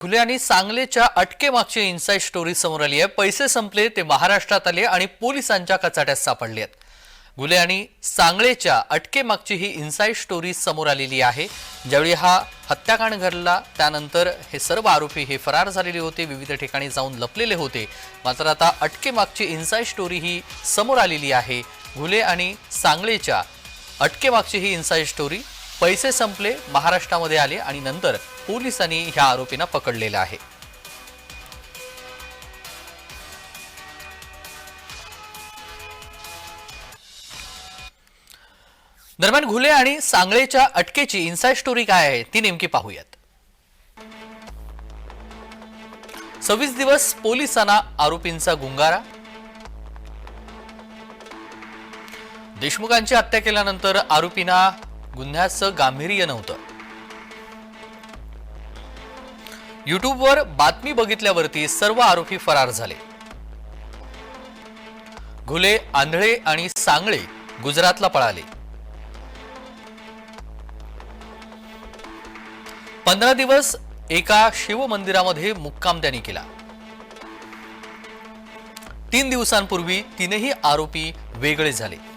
खुले आणि सांगलीच्या अटकेमागची इन्साईड स्टोरी समोर आली आहे. पैसे संपले ते महाराष्ट्रात आले आणि पोलिसांच्या कचाट्यात सापडले आहेत. गुले आणि सांगळेच्या अटकेमागची ही इन्साईड स्टोरी समोर आलेली आहे. ज्यावेळी हा हत्याकांड घडला त्यानंतर हे सर्व आरोपी हे फरार झालेले होते. विविध ठिकाणी जाऊन लपलेले होते. मात्र आता अटकेमागची इन्साईड स्टोरी ही समोर आलेली आहे. घुले आणि सांगळेच्या अटकेमागची ही इन्साईड स्टोरी पैसे संपले महाराष्ट्रामध्ये आले आणि नंतर पोलिसांनी ह्या आरोपींना पकडलेलं आहे. दरम्यान घुले आणि सांगळेच्या अटकेची इन्साईड स्टोरी काय आहे ती नेमकी पाहूयात. सव्वीस दिवस पोलिसांना आरोपींचा गुंगारा. देशमुखांची हत्या केल्यानंतर आरोपींना गुन्ह्याचं गांभीर्य नव्हतं. युट्यूबवर बातमी बघितल्यावरती सर्व आरोपी फरार झाले. घुले आंधळे आणि सांगळे गुजरातला पळाले. पंधरा दिवस एका शिवमंदिरामध्ये मुक्काम त्यांनी केला. तीन दिवसांपूर्वी तीनही आरोपी वेगळे झाले.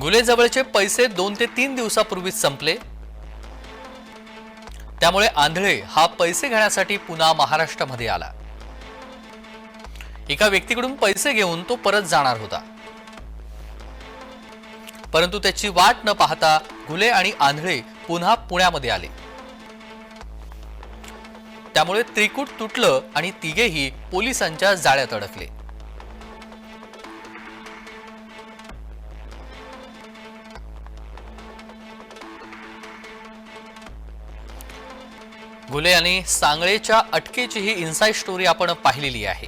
गुन्हेजवळचे पैसे दोन ते तीन दिवसापूर्वीच संपले. त्यामुळे आंधळे हा पैसे घेण्यासाठी पुन्हा महाराष्ट्रामध्ये आला. एका व्यक्तीकडून पैसे घेऊन तो परत जाणार होता. परंतु त्याची वाट न पाहता घुले आणि आंधळे पुन्हा पुण्यामध्ये आले. त्यामुळे त्रिकूट तुटलं आणि तिघेही पोलिसांच्या जाळ्यात अडकले. घुले यांनी सांगळेच्या अटकेची ही इन्साईड स्टोरी आपण पाहिलेली आहे.